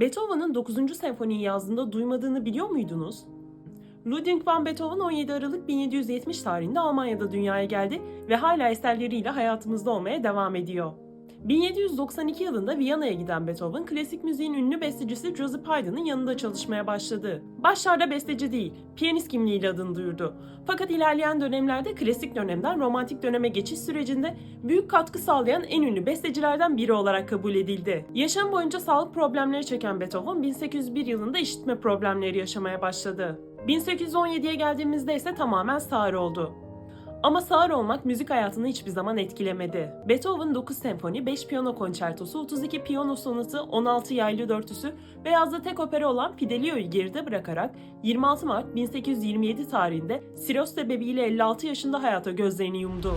Beethoven'ın 9. senfoniyi yazdığında duymadığını biliyor muydunuz? Ludwig van Beethoven 17 Aralık 1770 tarihinde Almanya'da dünyaya geldi ve hala eserleriyle hayatımızda olmaya devam ediyor. 1792 yılında Viyana'ya giden Beethoven, klasik müziğin ünlü bestecisi Joseph Haydn'ın yanında çalışmaya başladı. Başlarda besteci değil, piyanist kimliğiyle adını duyurdu. Fakat ilerleyen dönemlerde klasik dönemden romantik döneme geçiş sürecinde büyük katkı sağlayan en ünlü bestecilerden biri olarak kabul edildi. Yaşam boyunca sağlık problemleri çeken Beethoven, 1801 yılında işitme problemleri yaşamaya başladı. 1817'ye geldiğimizde ise tamamen sağır oldu. Ama sağır olmak müzik hayatını hiçbir zaman etkilemedi. Beethoven 9 senfoni, 5 piyano konçertosu, 32 piyano sonatı, 16 yaylı dörtüsü ve yazdığı tek opera olan Fidelio'yu geride bırakarak 26 Mart 1827 tarihinde siroz sebebiyle 56 yaşında hayata gözlerini yumdu.